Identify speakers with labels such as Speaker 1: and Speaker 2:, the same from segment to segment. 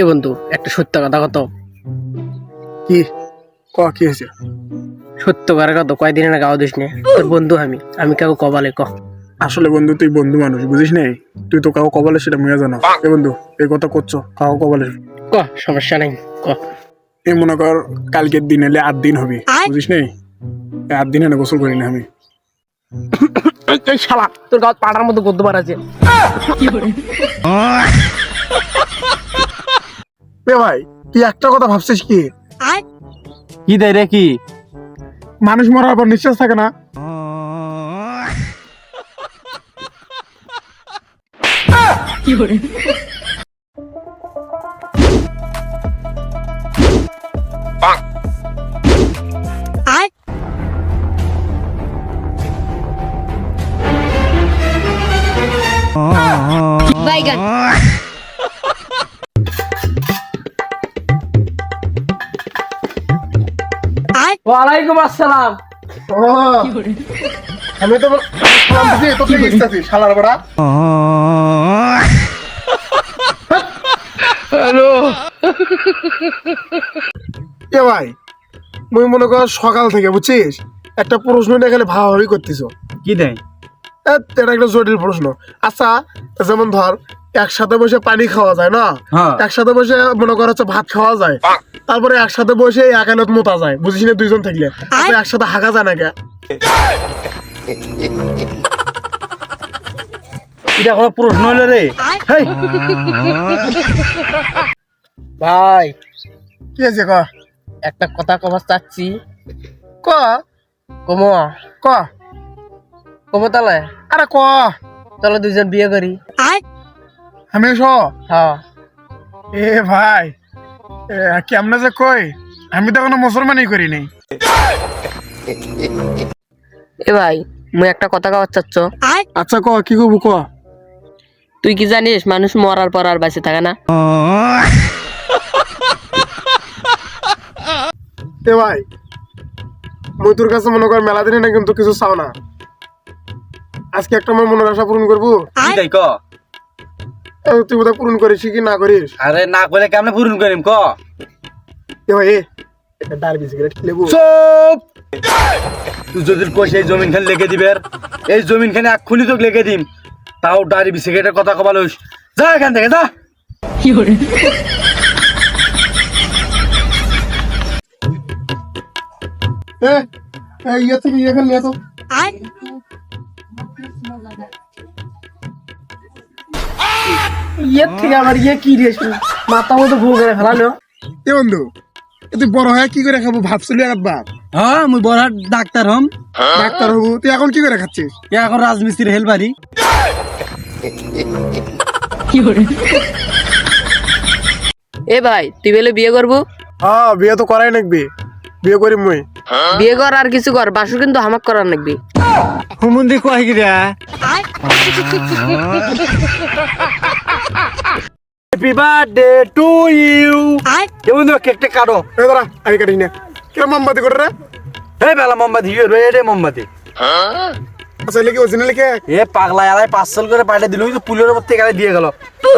Speaker 1: এ বন্ধু একটা সত্য কথা কত?
Speaker 2: কি? ক কি হয়েছে?
Speaker 1: সত্য করে কত? কয়দিন আগে গাও দিস নে তোর বন্ধু আমি আমি কাউকে কবালে ক।
Speaker 2: আসলে বন্ধু তুই বন্ধু মানুষ বুঝিস নাই? তুই তো কাউ কবালে সেটা মুয়ে জানো। এ বন্ধু এই কথা করছ কাউ কবালে
Speaker 1: ক সমস্যা নাই ক।
Speaker 2: এই মনে কর কালকের দিন এলে আট দিন হবে বুঝিস নাই? আট দিন এনে গোসল করি না আমি।
Speaker 1: শালা তোর গাঁত পাড়ার মতো গদ্য আছে
Speaker 2: এ ভাই তুই একটা কথা ভাবছিস কি?
Speaker 3: কি দেয় রে কি?
Speaker 2: মানুষ মরার পর নিঃশ্বাস থাকে না?
Speaker 4: বাইগান।
Speaker 1: ওয়ালাইকুম আসসালাম।
Speaker 2: আমি তো তো তুই ইস্তাছি শালার বড়া। হ্যালো। এ ভাই মুই মনে কর সকাল থেকে বুঝছিস? একটা প্রশ্ন নিয়ে খালি ভাবাভাবি করতেছ।
Speaker 3: কি দেয়?
Speaker 2: এটা একটা জটিল প্রশ্ন। আচ্ছা যেমন ধর একসাথে বসে পানি খাওয়া যায় না?
Speaker 3: হ্যাঁ।
Speaker 2: একসাথে বসে মনে কর হচ্ছে ভাত খাওয়া যায় তারপরে একসাথে বসে একালত মোতা যায় বুঝিস না দুইজন থাকলে? একসাথে হাগা যায় না কে
Speaker 3: এটা কোনো প্রশ্ন হলো রে।
Speaker 1: ভাই
Speaker 2: কি আছে ক?
Speaker 1: একটা কথা কবার চাচ্ছি।
Speaker 2: ক?
Speaker 1: কমো।
Speaker 2: ক?
Speaker 1: কমো তাহলে
Speaker 2: আরে ক?
Speaker 1: চলো দুজন বিয়ে করি।
Speaker 2: আমি স
Speaker 1: হ্যাঁ।
Speaker 2: এ ভাই এ, কেমনে যে কই? আমি তো কোনো মুসলমানই করি নাই
Speaker 1: এ ভাই মুই একটা কথা কবার চাচ্ছ।
Speaker 2: আচ্ছা ক কি করব ক
Speaker 1: তুই কি জানিস মানুষ মরার পর আর বেঁচে থাকে না?
Speaker 2: এ ভাই মুই তোর কাছে মনে কর মেলা দিনে না কিন্তু কিছু চাও না। আজকে একটা আমার মনের আশা পূরণ করব।
Speaker 3: কি দেয় ক
Speaker 2: তুই বোধহয় পূরণ করিস কি না করিস?
Speaker 3: আরে না করে কেমনে পূরণ করিম ক?
Speaker 2: এ ভাই ডারবি সিগারেট লেবু।
Speaker 3: চুপ! তুই যদি কইস এই জমিন খান লেগে দিবের এই জমিন খানে এক্ষুনি তোকে লেগে দিম তাও ডারি বিসিকেটের কথা কবা লইস। যা এখান থেকে যা।
Speaker 2: এ এ, ইয়ে থেকে ইয়ে খেলে তো।
Speaker 1: ইয়ে থেকে আবার ইয়ে কি রে মাথা মতো ভুল করে ফেলানো
Speaker 2: এ বন্ধু তুই বড় হয়ে কি করে খাব? ভাবছিলি একবার
Speaker 3: হ্যাঁ মুই বড় ডাক্তার হম।
Speaker 2: ডাক্তার হব। তুই এখন কি করে খাচ্ছিস?
Speaker 3: এখন রাজমিস্ত্রির হেলবারি
Speaker 1: এ ভাই তুই বলে বিয়ে করব?
Speaker 2: হ্যাঁ বিয়ে তো করাই নাকবি বিয়ে করি মুই।
Speaker 1: বিয়ে কর আর কিছু কর বাসু কিন্তু হামাক করার নাকবি
Speaker 3: হুমুন্দি কয় কি রে? হ্যাপি বার্থডে টু ইউ কেমন দেবো কেকটা কাটো।
Speaker 2: এ দাঁড়া আমি কাটি না কিরম মোমবাতি করে রে?
Speaker 3: এই বেলা মোমবাতি ইয়ে রে রে মোমবাতি?
Speaker 2: আচ্ছা লিখে অরিজিনাল লিখে।
Speaker 3: এ পাগলা এলাই পার্সেল করে পাঠিয়ে দিল ওই তো পুলের উপর থেকে দিয়ে গেল।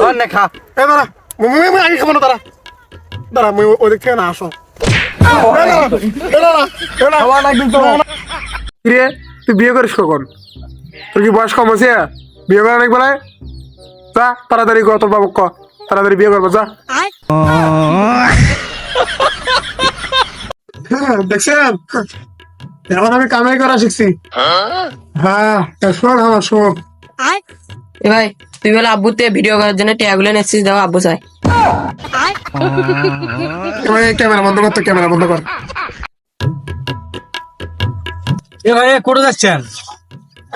Speaker 3: ধর নে খা।
Speaker 2: এ দাঁড়া মুই আগে খাব না দাঁড়া। দাঁড়া মুই ওদিক থেকে না আসো।
Speaker 3: তো।
Speaker 2: তুই বিয়ে করিস কখন? তোর কি বয়স কম আছে? বিয়ে করা নাকি বলে যা তাড়াতাড়ি কর তোর বাবু ক। তাড়াতাড়ি বিয়ে করব যা। হ্যাঁ, দেখছেন? এখন আমি কামাই করা শিখছি। হ্যাঁ তা শোন আমার শোন
Speaker 1: এ ভাই তুই বলে আব্বুতে ভিডিও করার জন্য ট্যাগুলো নেছিস দাও আব্বু চাই।
Speaker 2: ক্যামেরা বন্ধ কর তো ক্যামেরা বন্ধ কর।
Speaker 3: এ ভাই করে যাচ্ছেন?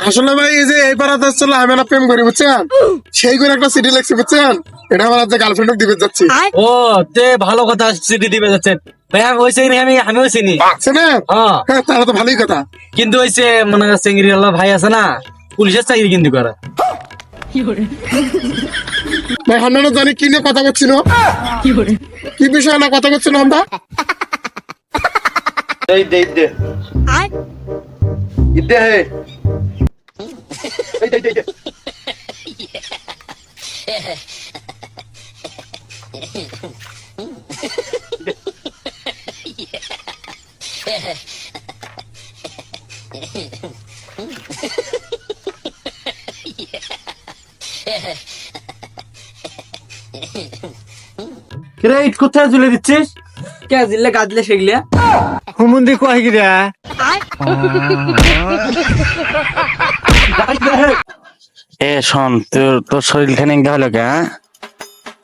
Speaker 2: আসলে ভাই এই যে এই পাড়াতে চলে আমি না প্রেম করি বুঝছেন? সেই করে একটা সিটি লেখছি বুঝছেন? এটা আমার আজকে গার্লফ্রেন্ড দিবে যাচ্ছি।
Speaker 3: ও তে ভালো কথা সিটি দিবে যাচ্ছেন। ভাই আমি ওই চিনি আমি আমিও চিনি।
Speaker 2: শোনেন
Speaker 3: হ্যাঁ।
Speaker 2: হ্যাঁ তাহলে তো ভালোই কথা।
Speaker 3: কিন্তু ওই যে মানে চেঙ্গিরি ভাই আছে না পুলিশের চাকরি কিন্তু করে।
Speaker 2: ভাই আমরা জানি কি নিয়ে কথা বলছিল। কি বিষয় না কথা বলছিল আমরা?
Speaker 3: দে দে কিরে ইট কোথায় ঝুলে দিচ্ছিস?
Speaker 1: কে দিলে গাদলে সেগুলা?
Speaker 3: হুমুন্দি কয় কিরে
Speaker 4: এ শোন তোর তোর শরীর খানে হলো কে হ্যাঁ?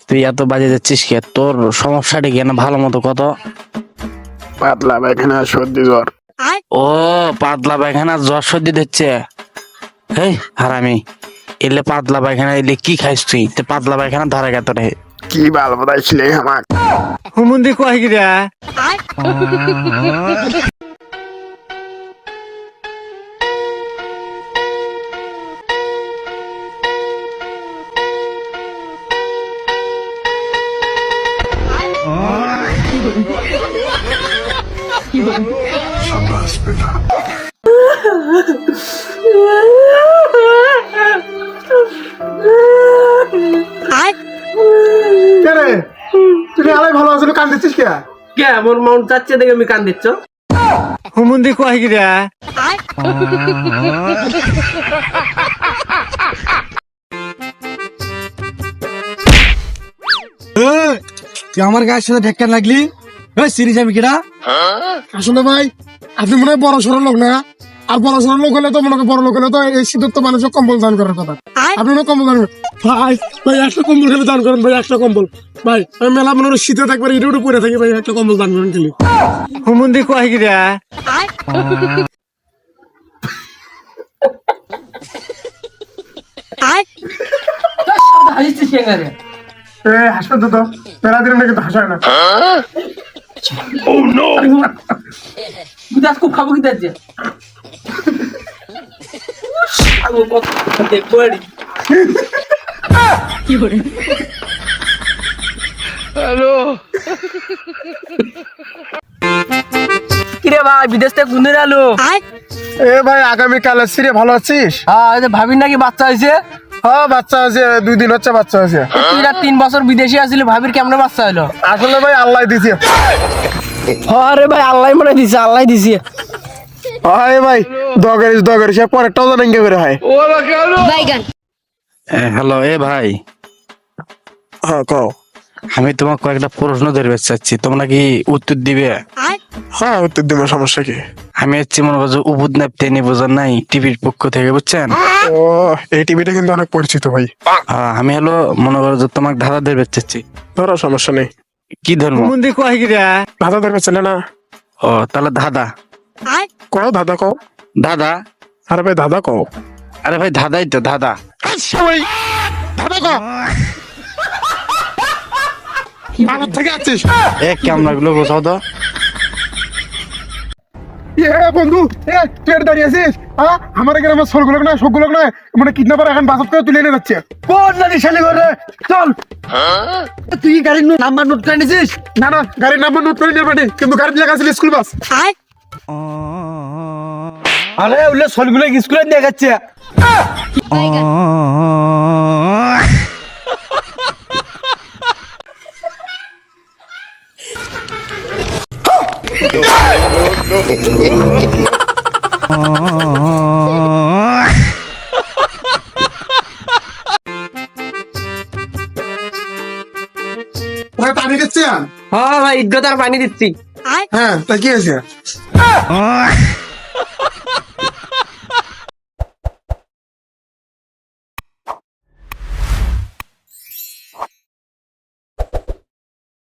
Speaker 4: তুই এত বাজে যাচ্ছিস কে? তোর সমস্যাটা কি না ভালো মতো কত?
Speaker 2: পাতলা পায়খানা সর্দি জ্বর।
Speaker 4: ও পাতলা পায়খানা জ্বর সর্দি দিচ্ছে হেই হারামি। এলে পাতলা পায়খানা এলে কি খাইস তুই? তে পাতলা পায়খানা ধরে গেত রে
Speaker 2: কি বাল বাদাইছিলে আমার
Speaker 3: হুমুন্দি কয় কিরে
Speaker 2: কে রে? তুই আলাই ভালো কান দিচ্ছিস কে?
Speaker 1: কে? আমার মাউন্ট যাচ্ছে দেখে আমি কান দিচ্ছ
Speaker 3: হুমুন্দি কয় কিরে?
Speaker 2: তুই আমার গায়ের সাথে ঢেক্কান লাগলি? সিরিজ আমি কিরা? আসলে ভাই আপনি মনে হয় বড় সড়ো লোক না? আর বড় সড়ো লোক হলে তো মনে হয় বড় লোক হলে তো এই শীতের তো মানুষের কম্বল দান করার কথা। আপনি মনে কম্বল দান। ভাই ভাই একটা কম্বল খেলে দান করেন ভাই একটা কম্বল। ভাই আমি মেলা মনে হয় শীতে থাকবে এটা উঠে পরে থাকি ভাই একটা কম্বল দান করেন খেলি।
Speaker 3: হুমুন্দি কয়
Speaker 1: সেখানে
Speaker 2: এ হাসপাতাল তো। মেলা দিন নাকি তো হাসায় না।
Speaker 1: গুদাস খুব খাব কি যাচ্ছে কত দেখব আরে কিরে? ভাই বিদেশ থেকে কোন আলো
Speaker 2: এ ভাই আগামীকাল সিরে ভালো আছিস?
Speaker 1: হ্যাঁ এই যে ভাবির নাকি বাচ্চা হয়েছে।
Speaker 2: হ্যাঁ বাচ্চা আছে দুই দিন হচ্ছে বাচ্চা আছে
Speaker 1: তুই তিন বছর বিদেশে আসলি ভাবির কেমন বাচ্চা হলো?
Speaker 2: আসলে ভাই আল্লাহ দিছে।
Speaker 1: আরে ভাই আল্লাহ মনে দিছে আল্লাহ দিছে।
Speaker 2: হয় ভাই দগারিস দগারিস পরেরটাও জানেন কে করে হয়।
Speaker 4: হ্যালো এ ভাই।
Speaker 2: হ্যাঁ কও।
Speaker 4: আমি তোমাকে কয়েকটা প্রশ্ন ধরবে চাচ্ছি। তোমরা কি উত্তর দিবে?
Speaker 2: হ্যাঁ উত্তর দিবে সমস্যা কি?
Speaker 4: আমি হচ্ছে মনে করছ উবুদ নাপতে নি বোঝার নাই টিভির পক্ষ থেকে বুঝছেন?
Speaker 2: ও এই টিভিটা কিন্তু অনেক পরিচিত ভাই।
Speaker 4: আমি হলো মনে করো যে তোমাকে ধাঁধা ধরবে চাচ্ছি।
Speaker 2: ধরো সমস্যা নেই।
Speaker 4: কি ধর্ম?
Speaker 3: মন্দির কয় গিরা
Speaker 2: দাদা ধর্ম চলে না।
Speaker 4: ও তাহলে আই
Speaker 2: কও দাদা কও।
Speaker 4: দাদা
Speaker 2: আরে ভাই দাদা কও।
Speaker 4: আরে ভাই দাদাই তো দাদা সবাই
Speaker 2: দাদা কও। মানে থেকে আছিস।
Speaker 4: এক কেমনগুলো বসাও তো।
Speaker 2: এ বন্ধু এ তুই এটা দাঁড়িয়ে আছিস? হ্যাঁ আমার এখানে আমার সোলগুলো না শোকগুলো না মানে কিডন্যাপার এখন বাসত করে তুলে নিয়ে যাচ্ছে
Speaker 3: কোন নাকি শালি করে চল। তুই গাড়ির নাম্বার নোট করে নিছিস
Speaker 2: না না গাড়ির নাম্বার নোট করে নিয়ে পারি কিন্তু গাড়ির লেখা স্কুল বাস
Speaker 3: আরে ওগুলো সলগুলো স্কুলে দেখাচ্ছে।
Speaker 2: ভাই পানি খাচ্ছে
Speaker 1: হ্যাঁ ভাই ইজ্জত আর পানি দিচ্ছি।
Speaker 2: হ্যাঁ তা কি হয়েছে?